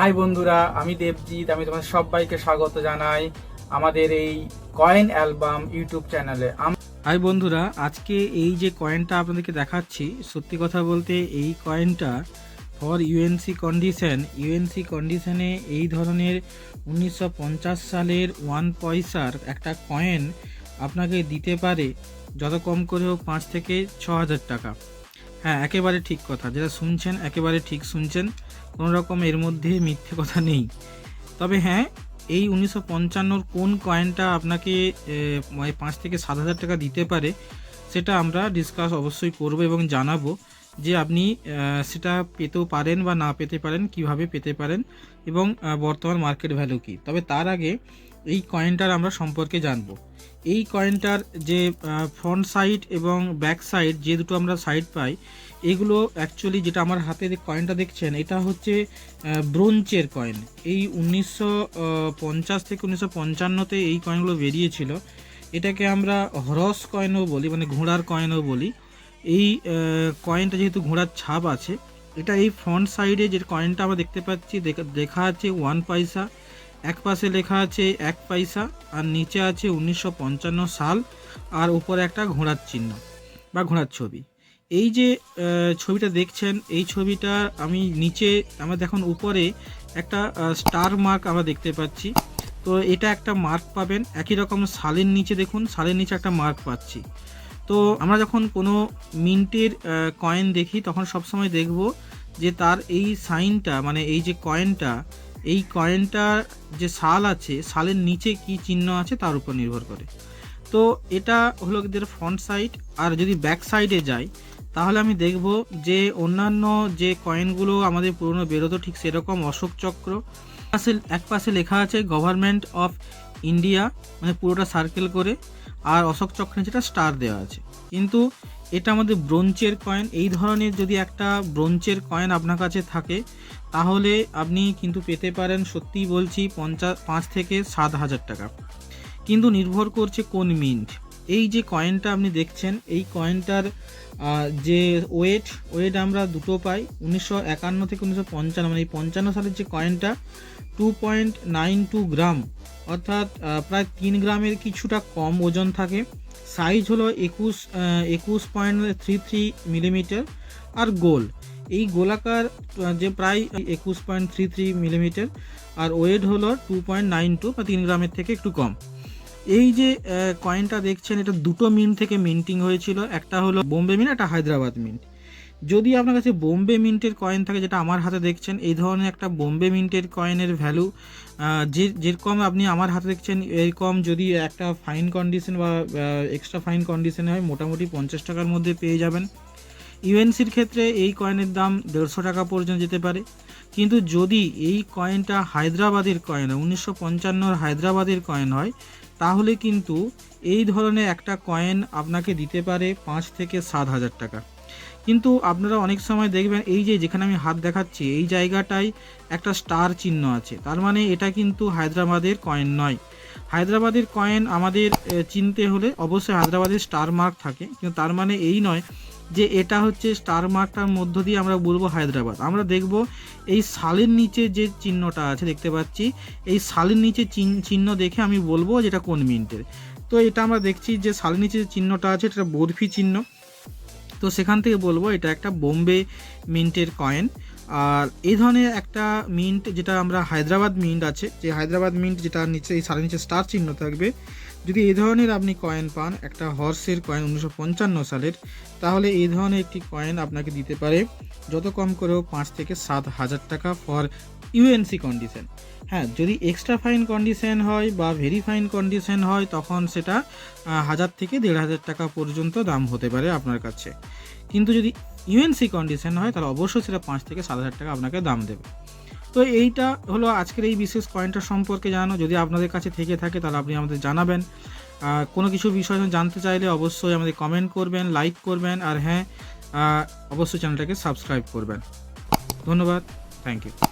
High বন্ধুরা, আমি দেবজিৎ, আমি তোমাদের সবাইকে স্বাগত জানাই আমাদের এই কয়েন অ্যালবাম ইউটিউব চ্যানেলে। হাই বন্ধুরা, আজকে এই যে কয়েনটা আপনাদেরকে দেখাচ্ছি, সত্যি কথা বলতে এই কয়েনটা ফর ইউএনসি কন্ডিশন ইউএনসি কন্ডিশনে এই ধরনের উনিশশো পঞ্চাশ সালের ওয়ান পয়সার একটা কয়েন আপনাকে দিতে পারে, যত কম করেও পাঁচ থেকে ছ হাজার টাকা। হ্যাঁ একেবারে ঠিক কথা। যেটা শুনছেন, একেবারে ঠিক শুনছেন। কোনো রকম এর মধ্যে মিথ্যে কথা নেই। তবে হ্যাঁ এই উনিশশো পঞ্চান্নর কোন কয়েনটা আপনাকে পাঁচ থেকে সাত হাজার টাকা দিতে পারে, সেটা আমরা ডিসকাস অবশ্যই করব এবং জানাব। যে আপনি সেটা পেতেও পারেন বা না পেতে পারেন, কীভাবে পেতে পারেন এবং বর্তমান মার্কেট ভ্যালু কী। তবে তার আগে এই কয়েনটার আমরা সম্পর্কে জানব। এই কয়েনটার যে ফ্রন্ট সাইড এবং ব্যাক সাইড যে দুটো আমরা সাইড পাই, এগুলো অ্যাকচুয়ালি যেটা আমার হাতে কয়েনটা দেখছেন, এটা হচ্ছে ব্রোঞ্চের কয়েন এই উনিশশো পঞ্চাশ থেকে উনিশশো পঞ্চান্নতে এই কয়েনগুলো বেরিয়েছিল। এটাকে আমরা হরস কয়েনও বলি মানে ঘোড়ার কয়েনও বলি। এই কয়েনটা যেহেতু ঘোড়ার ছাপ আছে, এটা এই ফ্রন্ট সাইডে যে কয়েনটা আমরা দেখতে পাচ্ছি, দেখা- লেখা আছে ওয়ান পয়সা এক পাশে লেখা আছে এক পয়সা আর নিচে আছে উনিশশো পঞ্চান্ন সাল, আর উপরে একটা ঘোড়ার চিহ্ন বা ঘোড়ার ছবি। এই যে ছবিটা দেখছেন, এই ছবিটা আমি নিচে, আমরা দেখুন উপরে একটা স্টার মার্ক আমরা দেখতে পাচ্ছি। তো এটা একটা মার্ক পাবেন। একই রকম সালের নিচে দেখুন, সালের নিচে একটা মার্ক পাচ্ছি। তো আমরা যখন কোনো মিন্টের কয়েন দেখি, তখন সবসময় দেখব যে তার এই সাইনটা মানে এই যে কয়েনটা এই কয়েনটার যে সাল আছে, সালের নিচে কি চিহ্ন আছে তার উপর নির্ভর করে। তো এটা হলো এদের ফ্রন্ট সাইড আর যদি ব্যাক সাইডে যাই, তাহলে আমি দেখব যে অন্যান্য যে কয়েনগুলো আমাদের পুরনো বেরোতো ঠিক সেরকম অশোক চক্র। পাশে এক পাশে লেখা আছে গভর্নমেন্ট অফ ইন্ডিয়া মানে পুরোটা সার্কেল করে। আর অশোক চক্রে যেটা স্টার দেওয়া আছে। কিন্তু এটা আমাদের ব্রোঞ্চের কয়েন এই ধরনের যদি একটা ব্রোঞ্চের কয়েন আপনার কাছে থাকে, তাহলে আপনি কিন্তু পেতে পারেন, সত্যিই বলছি পঞ্চাশ পাঁচ থেকে সাত হাজার টাকা। কিন্তু নির্ভর করছে কোন মিন্ট এই যে কয়েনটা আপনি দেখছেন, এই কয়েনটার যে ওয়েট ওয়েট আমরা দুটো পাই, উনিশশো একান্ন থেকে উনিশশো পঞ্চান্ন মানে এই পঞ্চান্ন সালের যে কয়েনটা two point nine two gram অর্থাৎ প্রায় তিন গ্রামের কিছুটা কম ওজন থাকে। সাইজ হলো একুশ একুশ পয়েন্ট থ্রি থ্রি মিলিমিটার আর গোল। এই গোলাকার যে প্রায় একুশ পয়েন্ট থ্রি থ্রি মিলিমিটার আর ওয়েট হলো টু পয়েন্ট নাইন টু বা তিন গ্রামের থেকে একটু কম। এই যে কয়েনটা দেখছেন, এটা দুটো মিন্ট থেকে মিন্টিং হয়েছিল। একটা হলো বোম্বে মিন্ট একটা হায়দ্রাবাদ মিন্ট যদি আপনার কাছে বোম্বে মিন্টের কয়েন থাকে যেটা আমার হাতে দেখছেন, এই ধরনের একটা বোম্বে মিন্টের কয়েনের ভ্যালু যে, যেরকম আপনি আমার হাতে দেখছেন, এরকম যদি একটা ফাইন কন্ডিশন বা এক্সট্রা ফাইন কন্ডিশনে হয়, মোটামুটি পঞ্চাশ টাকার মধ্যে পেয়ে যাবেন। ইউএনসির ক্ষেত্রে এই কয়েনের দাম দেড়শো টাকা পর্যন্ত যেতে পারে। কিন্তু যদি এই কয়েনটা হায়দ্রাবাদের কয়েন হয় উনিশশো পঞ্চান্নর হায়দ্রাবাদের কয়েন হয়, তাহলে কিন্তু এই ধরনের একটা কয়েন আপনাকে দিতে পারে পাঁচ থেকে সাত হাজার টাকা। কিন্তু আপনারা অনেক সময় দেখবেন এই যে যেখানে আমি হাত দেখাচ্ছি, এই জায়গাটায় একটা স্টার চিহ্ন আছে। তার মানে এটা কিন্তু হায়দ্রাবাদের কয়েন নয়। হায়দ্রাবাদের কয়েন আমাদের চিনতে হলে অবশ্যই হায়দ্রাবাদের স্টার মার্ক থাকে। কিন্তু তার মানে এই নয় যে এটা হচ্ছে স্টার মার্কটার মধ্য দিয়ে আমরা বলব হায়দ্রাবাদ। আমরা দেখব এই সালের নিচে যে চিহ্নটা আছে, দেখতে পাচ্ছি। এই সালের নিচে চিহ্ন- দেখে আমি বলব যেটা কোন মিনিটের। তো এটা আমরা দেখছি যে সালের নিচে যে চিহ্নটা আছে এটা বরফি চিহ্ন। তো সেখান থেকে বলব এটা একটা বোম্বে মিন্টের কয়েন আর এই ধরনের একটা মিন্ট যেটা আমরা হায়দ্রাবাদ মিন্ট আছে, যে হায়দ্রাবাদ মিন্ট যেটা নিচে, এই সালের নিচে স্টার চিহ্ন থাকবে। যদি এই ধরনের আপনি কয়েন পান, একটা হর্সের কয়েন উনিশশো পঞ্চান্ন সালের, তাহলে এই ধরনের একটি কয়েন আপনাকে দিতে পারে যত কম করেও পাঁচ থেকে সাত হাজার টাকা ফর ইউএনসি কন্ডিশন হ্যাঁ যদি এক্সট্রা ফাইন কন্ডিশন হয় বা ভেরি ফাইন কন্ডিশন হয়, তখন সেটা হাজার থেকে দেড় হাজার টাকা পর্যন্ত দাম হতে পারে আপনার কাছে। কিন্তু যদি ইউএনসি কন্ডিশন হয়, তাহলে অবশ্যই সেটা পাঁচ থেকে সাত হাজার টাকা আপনাকে দাম দেবে। তো এইটা হলো আজকের এই বিশেষ পয়েন্টটা সম্পর্কে জানানো। যদি আপনাদের কাছে থেকে থাকে, তাহলে আপনি আমাদের জানাবেন। কোনো কিছু বিষয় জানতে চাইলে অবশ্যই আমাদের কমেন্ট করবেন লাইক করবেন, আর হ্যাঁ অবশ্যই চ্যানেলটাকে সাবস্ক্রাইব করবেন। ধন্যবাদ থ্যাংক ইউ